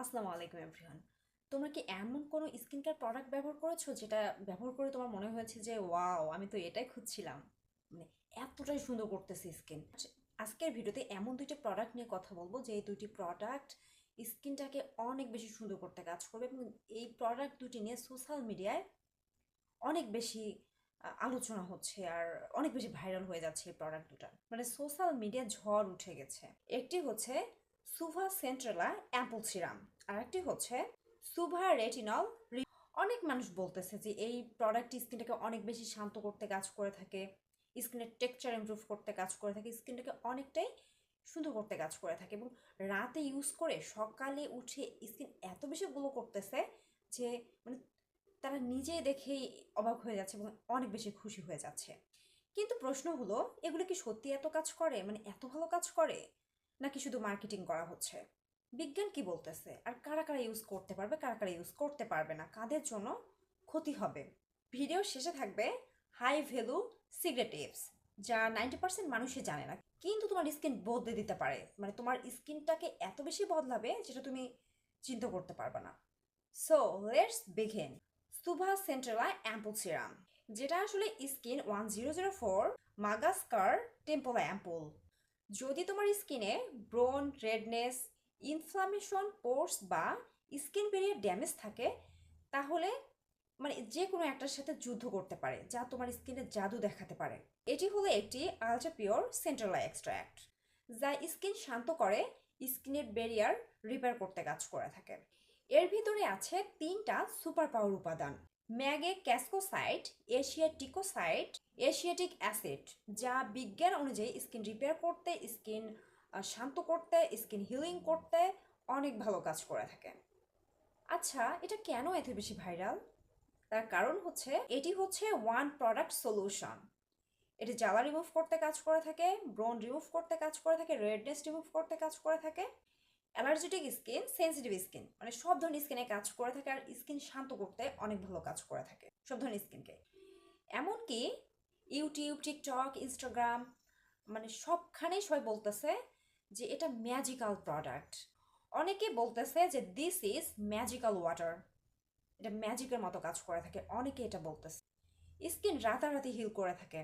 আসসালামু আলাইকুম এভরিওয়ান। তোমরা কি এমন কোনো স্কিন কেয়ার প্রোডাক্ট ব্যবহার করেছ যেটা ব্যবহার করে তোমার মনে হয়েছে যে, ওয়াও, আমি তো এটাই খুঁজছিলাম মানে এতটাই সুন্দর করতেছে স্কিন। আজকের ভিডিওতে এমন দুইটি প্রোডাক্ট নিয়ে কথা বলব, যে এই দুইটি প্রোডাক্ট স্কিনটাকে অনেক বেশি সুন্দর করতে কাজ করবে এবং এই প্রোডাক্ট দুটি নিয়ে সোশ্যাল মিডিয়ায় অনেক বেশি আলোচনা হচ্ছে আর অনেক বেশি ভাইরাল হয়ে যাচ্ছে এই প্রোডাক্ট দুটা মানে সোশ্যাল মিডিয়া ঝড় উঠে গেছে। একটি হচ্ছে সুভা সেন্ট্রেলা অ্যাম্পল সিরাম আর একটি হচ্ছে সুভা রেটিনল অনেক মানুষ বলতেছে যে এই প্রোডাক্টটি স্কিনটাকে অনেক বেশি শান্ত করতে কাজ করে থাকে স্কিনের টেক্সচার ইমপ্রুভ করতে কাজ করে থাকে স্কিনটাকে অনেকটাই সুন্দর করতে কাজ করে থাকে এবং রাতে ইউজ করে সকালে উঠে স্কিন এত বেশি গ্লো করতেছে যে মানে তারা নিজেই দেখেই অবাক হয়ে যাচ্ছে এবং অনেক বেশি খুশি হয়ে যাচ্ছে। কিন্তু প্রশ্ন হলো, এগুলো কি সত্যি এত কাজ করে? মানে এত ভালো কাজ করে? নাকি শুধু মার্কেটিং করা হচ্ছে? বিজ্ঞান কি বলতেছে? আর কারা কারা ইউজ করতে পারবে, কারা কারা ইউজ করতে পারবে না? কাদের জন্য ক্ষতি হবে? ভিডিও শেষে থাকবে হাই ভ্যালু সিগারেট টিপস যা নাইনটি পার্সেন্ট মানুষই জানে না। কিন্তু তোমার স্কিন বদলে দিতে পারে। মানে তোমার স্কিনটাকে এত বেশি বদলাবে যেটা তুমি চিন্তা করতে পারবে না। সো লেটস বিগিন সুভা সেন্ট্রালা অ্যাম্পল সিরাম যেটা আসলে skin one zero zero four Madagascar টেম্পোলা ampoule যদি তোমার স্কিনে ব্রোন রেডনেস ইনফ্লামেশন পোর্স বা স্কিন বেরিয়ার ড্যামেজ থাকে, তাহলে মানে যে কোনো একটার সাথে যুদ্ধ করতে পারে, যা তোমার স্কিনে জাদু দেখাতে পারে। এটি হলো একটি আলট্রা পিওর সেন্ট্রালা এক্সট্র্যাক্ট যা স্কিন শান্ত করে স্কিনের ব্যারিয়ার রিপেয়ার করতে কাজ করে থাকে। এর ভিতরে আছে তিনটা সুপার পাওয়ার উপাদান, ম্যাগে ক্যাসকোসাইট এশিয়াটিকোসাইট এশিয়াটিক অ্যাসিড, যা বিজ্ঞান অনুযায়ী স্কিন রিপেয়ার করতে, স্কিন শান্ত করতে, স্কিন হিলিং করতে অনেক ভালো কাজ করে থাকে। আচ্ছা এটা কেন এত বেশি ভাইরাল? তার কারণ হচ্ছে, এটি হচ্ছে ওয়ান প্রোডাক্ট সলিউশন এটি জ্বালা রিমুভ করতে কাজ করে থাকে ব্রন রিমুভ করতে কাজ করে থাকে রেডনেস রিমুভ করতে কাজ করে থাকে অ্যালার্জেটিক স্কিন সেন্সিটিভ স্কিন মানে সব ধরনের স্কিনে কাজ করে থাকে আর স্কিন শান্ত করতে অনেক ভালো কাজ করে থাকে, সব ধরনের স্কিনকে এমনকি ইউটিউব টিকটক ইনস্টাগ্রাম মানে সবখানেই সবাই বলতেছে যে এটা ম্যাজিক্যাল প্রোডাক্ট অনেকে বলতেছে যে দিস ইজ ম্যাজিক্যাল ওয়াটার এটা ম্যাজিকের মতো কাজ করে থাকে, অনেকে এটা বলতেছে। স্কিন রাতারাতি হিল করে থাকে।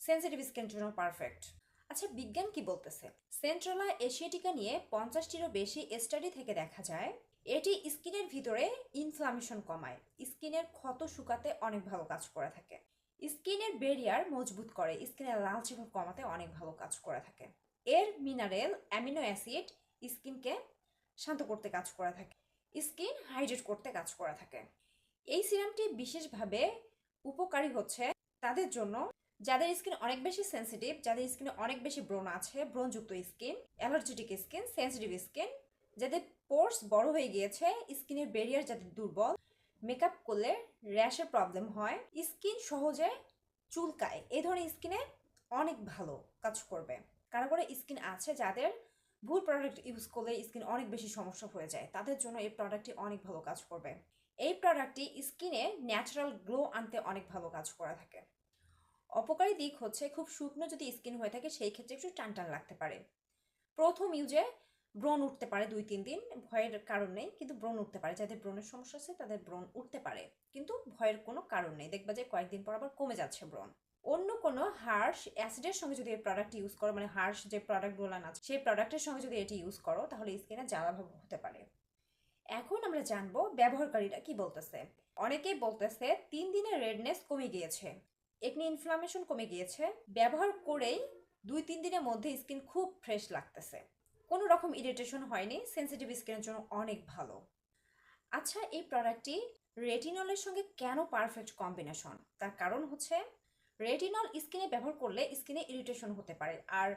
সেন্সিটিভ স্কিন জন্য পারফেক্ট আচ্ছা বিজ্ঞান কি বলতেছে? সেন্ট্রালা এশিয়াটিকা নিয়ে পঞ্চাশটিরও বেশি স্টাডি থেকে দেখা যায়। এটি স্কিনের ভিতরে ইনফ্লামেশন কমায়। স্কিনের ক্ষত শুকাতে অনেক ভালো কাজ করে থাকে। স্কিনের বেরিয়ার মজবুত করে। স্কিনের লালচে ভাব কমাতে অনেক ভালো কাজ করে থাকে। এর মিনারেল অ্যামিনো অ্যাসিড স্কিনকে শান্ত করতে কাজ করে থাকে। স্কিন হাইড্রেট করতে কাজ করে থাকে। এই সিরামটি বিশেষভাবে উপকারী হচ্ছে তাদের জন্য যাদের স্কিন অনেক বেশি সেন্সিটিভ যাদের স্কিনে অনেক বেশি ব্রণ আছে, ব্রণযুক্ত skin allergic skin sensitive skin যাদের পোর্স বড় হয়ে গিয়েছে, স্কিনের ব্যারিয়ার যাদের দুর্বল মেকআপ করলে র্যাশের প্রবলেম হয়। স্কিন সহজে চুলকায় এই ধরনের স্কিনে অনেক ভালো কাজ করবে। কারও করে স্কিন আছে যাদের ভুল প্রোডাক্ট ইউজ করলে স্কিন অনেক বেশি সমস্যা হয়ে যায়, তাদের জন্য এই প্রোডাক্টটি অনেক ভালো কাজ করবে। এই প্রোডাক্টটি স্কিনে ন্যাচারাল গ্লো আনতে অনেক ভালো কাজ করা থাকে। অপকারী দিক হচ্ছে খুব শুকনো যদি স্কিন হয়ে থাকে, সেই ক্ষেত্রে একটু টান টান লাগতে পারে। প্রথম ইউজে ব্রণ উঠতে পারে দুই, তিন দিন, ভয়ের কারণ নেই, কিন্তু ব্রণ উঠতে পারে। যাদের ব্রণের সমস্যা আছে, তাদের ব্রণ উঠতে পারে, কিন্তু ভয়ের কোনো কারণ নেই। দেখবা যে কয়েকদিন পর আবার কমে যাচ্ছে ব্রণ। অন্য কোনো হার্শ অ্যাসিডের সঙ্গে যদি এই প্রোডাক্ট ইউজ করো মানে হার্শ যে প্রোডাক্টগুলো আছে সেই প্রোডাক্টের সঙ্গে যদি এটি ইউজ করো, তাহলে স্কিনে জ্বালাভাব হতে পারে। এখন আমরা জানব ব্যবহারকারীরা কি বলতেছে? অনেকেই বলতেছে, তিন দিনের রেডনেস কমে গিয়েছে। একনি ইনফ্লামেশন কমে গিয়েছে। ব্যবহার করেই দুই তিন দিনের মধ্যে স্কিন খুব ফ্রেশ লাগতেছে। কোনো রকম ইরিটেশন হয়নি। সেন্সিটিভ স্কিনের জন্য অনেক ভালো। আচ্ছা এই প্রোডাক্টটি রেটিনলের সঙ্গে কেন পারফেক্ট কম্বিনেশন তার কারণ হচ্ছে রেটিনল স্কিনে ব্যবহার করলে স্কিনে ইরিটেশন হতে পারে। আর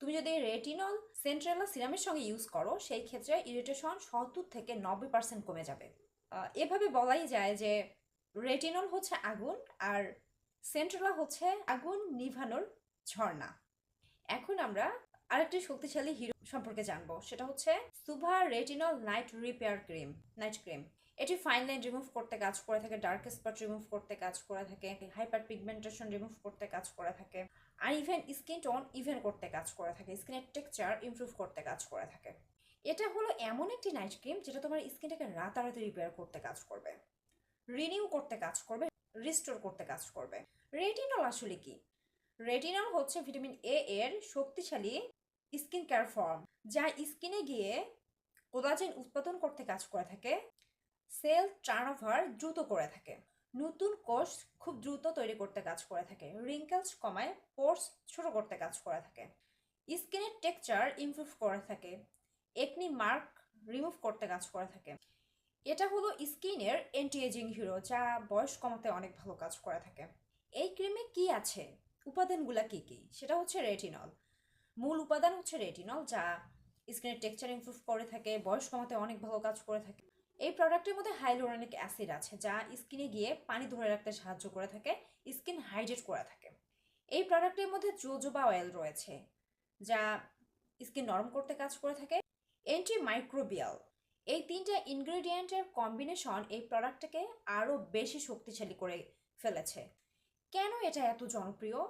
তুমি যদি রেটিনল সেন্ট্রালা সিরামের সঙ্গে ইউজ করো, সেই ক্ষেত্রে ইরিটেশন সত্তর থেকে নব্বই পার্সেন্ট কমে যাবে। এভাবে বলাই যায় যে রেটিনল হচ্ছে আগুন, আর সেন্ট্রালা হচ্ছে আগুন নিভানোর ঝর্ণা। এখন আমরা আরেকটি শক্তিশালী হিরো সম্পর্কে জানব। সেটা হচ্ছে Subha retinol night repair cream, night cream. এটি ফাইন লাইন রিমুভ করতে কাজ করে থাকে, ডার্ক স্পট রিমুভ করতে কাজ করে থাকে হাইপার পিগমেন্টেশন রিমুভ করতে কাজ করে থাকে আর ইভেন স্কিন টোন ইভেন করতে কাজ করে থাকে, স্কিনের টেক্সচার ইমপ্রুভ করতে কাজ করে থাকে। এটা হলো এমন একটি নাইট ক্রিম যেটা তোমার স্কিনটাকে রাতারাতি রিপেয়ার করতে কাজ করবে, রিনিউ করতে কাজ করবে। রিস্টোর করতে কাজ করবে। রেটিনল আসলে কি? রেটিনল হচ্ছে ভিটামিন এ এর শক্তিশালী স্কিন কেয়ার ফর্ম যা স্কিনে গিয়ে কোলাজেন উৎপাদন করতে কাজ করে থাকে সেল টার্নওভার দ্রুত করে থাকে, নতুন কোষ খুব দ্রুত তৈরি করতে কাজ করে থাকে রিঙ্কেলস কমায় পোর্স ছোট করতে কাজ করে থাকে স্কিনের টেক্সচার ইমপ্রুভ করে থাকে একনি মার্ক রিমুভ করতে কাজ করে থাকে। এটা হলো স্কিনের অ্যান্টি এজিং হিরো যা বয়স কমাতে অনেক ভালো কাজ করে থাকে। এই ক্রিমে কি আছে? উপাদানগুলা কি কি? সেটা হচ্ছে রেটিনল মূল উপাদান হচ্ছে রেটিনল যা স্কিনের টেক্সচার ইমপ্রুভ করে থাকে, বয়স কমাতে অনেক ভালো কাজ করে থাকে। এই প্রোডাক্টের মধ্যে হাইলোরানিক অ্যাসিড আছে, যা স্কিনে গিয়ে পানি ধরে রাখতে সাহায্য করে থাকে স্কিন হাইড্রেট করে থাকে। এই প্রোডাক্টের মধ্যে জোজোবা অয়েল রয়েছে, যা স্কিন নরম করতে কাজ করে থাকে। অ্যান্টি মাইক্রোবিয়াল এই তিনটা ইনগ্রেডিয়েন্টের কম্বিনেশন এই প্রোডাক্টটাকে আরও বেশি শক্তিশালী করে ফেলেছে। কেন এটা এত জনপ্রিয়?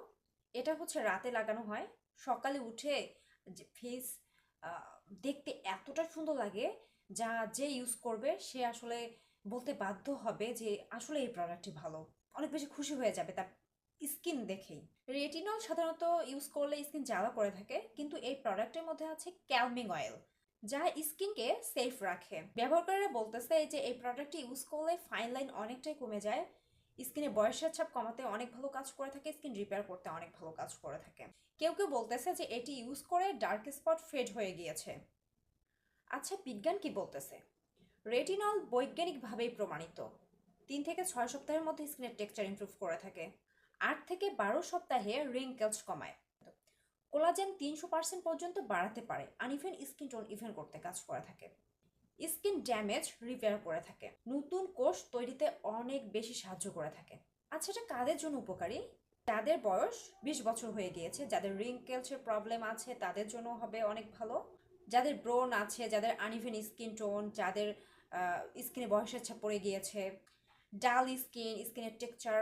এটা হচ্ছে রাতে লাগানো হয়, সকালে উঠে ফেস দেখতে এতটা সুন্দর লাগে যা যে ইউজ করবে, সে আসলে বলতে বাধ্য হবে যে আসলে এই প্রোডাক্টটি ভালো। অনেক বেশি খুশি হয়ে যাবে তার স্কিন দেখেই। রেটিনল সাধারণত ইউজ করলে স্কিন জ্বালা করে থাকে, কিন্তু এই প্রোডাক্টের মধ্যে আছে ক্যালমিং অয়েল যা স্কিনকে সেফ রাখে। ব্যবহারকারীরা বলতেছে যে, এই প্রোডাক্টটি ইউজ করলে ফাইন লাইন অনেকটাই কমে যায়। স্কিনে বয়সের ছাপ কমাতে অনেক ভালো কাজ করে থাকে, স্কিন রিপেয়ার করতে অনেক ভালো কাজ করে থাকে। কেউ কেউ বলতেছে যে, এটি ইউজ করে ডার্ক স্পট ফেড হয়ে গিয়েছে। আচ্ছা বিজ্ঞান কি বলতেছে? রেটিনল বৈজ্ঞানিকভাবেই প্রমাণিত। তিন থেকে ছয় সপ্তাহের মধ্যে স্কিনের টেক্সচার ইমপ্রুভ করে থাকে। আট থেকে বারো সপ্তাহে রিঙ্কেলস কমায়। কোলাজেন তিনশো পার্সেন্ট পর্যন্ত বাড়াতে পারে। আনইভেন স্কিন টোন ইভেন করতে কাজ করে থাকে। স্কিন ড্যামেজ রিপেয়ার করে থাকে। নতুন কোষ তৈরিতে অনেক বেশি সাহায্য করে থাকে। আচ্ছা এটা কাদের জন্য উপকারী? যাদের বয়স বিশ বছর হয়ে গিয়েছে, যাদের রিঙ্কেলসের প্রবলেম আছে, তাদের জন্য হবে অনেক ভালো। যাদের ব্রোন আছে, যাদের আনইভেন স্কিন টোন, যাদের স্কিনে বয়সের ছাপ পড়ে গিয়েছে, ডাল স্কিন, স্কিনের টেক্সচার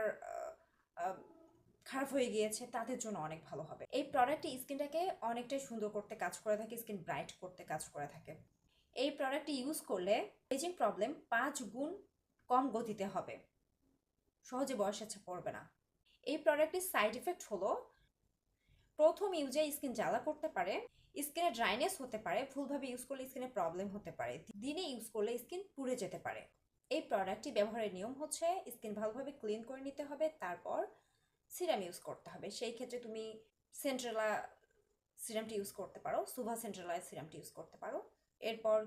খারাপ হয়ে গিয়েছে, তাদের জন্য অনেক ভালো হবে। এই প্রোডাক্টটি স্কিনটাকে অনেকটাই সুন্দর করতে কাজ করে থাকে স্কিন ব্রাইট করতে কাজ করে থাকে। এই প্রোডাক্টটি ইউজ করলে এজিং প্রবলেম পাঁচ গুণ কম গতিতে হবে। সহজে বয়স আচ্ছা পড়বে না। এই প্রোডাক্টটির সাইড এফেক্ট হলো, প্রথম ইউজে স্কিন জ্বালা করতে পারে স্কিনে ড্রাইনেস হতে পারে, ভুলভাবে ইউজ করলে স্কিনে প্রবলেম হতে পারে, দিনে ইউজ করলে স্কিন পুড়ে যেতে পারে। এই প্রোডাক্টটি ব্যবহারের নিয়ম হচ্ছে স্কিন ভালোভাবে ক্লিন করে নিতে হবে, তারপর সিরাম ইউজ করতে হবে। সেই ক্ষেত্রে তুমি সেন্ট্রেলা সিরামটি ইউজ করতে পারো, সুভা সেন্ট্রেলায় সিরামটি ইউজ করতে পারো। এরপর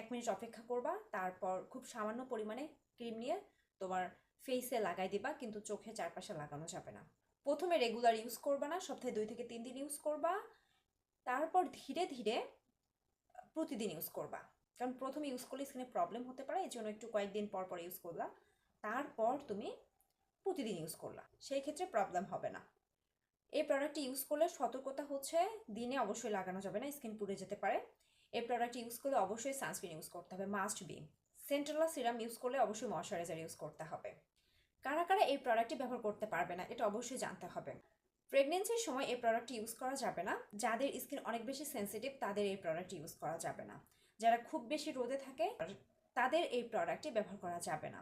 এক মিনিট অপেক্ষা করবা, তারপর খুব সামান্য পরিমাণে ক্রিম নিয়ে তোমার ফেসে লাগাই দিবা, কিন্তু চোখে চারপাশে লাগানো যাবে না। প্রথমে রেগুলার ইউজ করবা না, সপ্তাহে দুই থেকে তিন দিন ইউজ করবা। তারপর ধীরে ধীরে প্রতিদিন ইউজ করবা। কারণ প্রথমে ইউজ করলে স্কিনে প্রবলেম হতে পারে এই জন্য একটু কয়েকদিন পর পর ইউজ করবা তারপর তুমি প্রতিদিন ইউজ করলা সেই ক্ষেত্রে প্রবলেম হবে না। এই প্রোডাক্টটি ইউজ করলে সতর্কতা হচ্ছে, দিনে অবশ্যই লাগানো যাবে না স্কিন পুড়ে যেতে পারে। এই প্রোডাক্ট ইউজ করলে অবশ্যই সানস্ক্রিন ইউজ করতে হবে must be centella serum use করলে অবশ্যই ময়শ্চারাইজার ইউজ করতে হবে। কারা কারা এই প্রোডাক্টটি ব্যবহার করতে পারবে না, এটা অবশ্যই জানতে হবে। প্রেগনেন্সির সময় এই প্রোডাক্টটি ইউজ করা যাবে না। যাদের স্কিন অনেক বেশি সেন্সিটিভ তাদের এই প্রোডাক্ট ইউজ করা যাবে না। যারা খুব বেশি রোদে থাকে, তাদের এই প্রোডাক্টটি ব্যবহার করা যাবে না।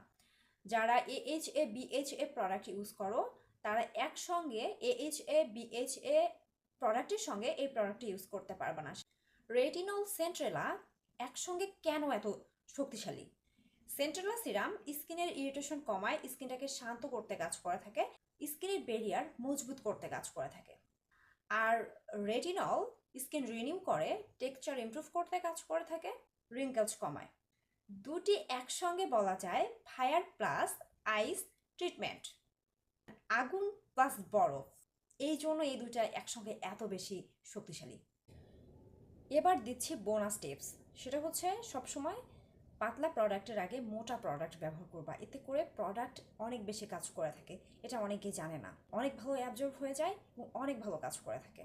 যারা AH A BH A product use করো, তারা একসঙ্গে এএইচ এ বিএইচ এ প্রোডাক্টের সঙ্গে এই প্রোডাক্টটি ইউজ করতে পারবে না। রেটিনল সেন্ট্রেলা একসঙ্গে কেন এত শক্তিশালী? সেন্ট্রেলা সিরাম স্কিনের ইরিটেশন কমায়, স্কিনটাকে শান্ত করতে কাজ করে থাকে, স্কিনের ব্যারিয়ার মজবুত করতে কাজ করে থাকে। আর রেটিনল স্কিন রিনিউ করে টেক্সচার ইমপ্রুভ করতে কাজ করে থাকে রিঙ্কেলস কমায়। দুটি একসঙ্গে বলা যায় ফায়ার প্লাস আইস ট্রিটমেন্ট। আগুন প্লাস বরফ, এই জন্য এই দুটা একসঙ্গে এত বেশি শক্তিশালী। এবার দিচ্ছি বোনাস টিপস, সেটা হচ্ছে সবসময় পাতলা প্রোডাক্টের আগে মোটা প্রোডাক্ট ব্যবহার করবা, এতে করে প্রোডাক্ট অনেক বেশি কাজ করে থাকে, এটা অনেকেই জানে না। অনেক ভালো অ্যাবজর্ব হয়ে যায় এবং অনেক ভালো কাজ করে থাকে।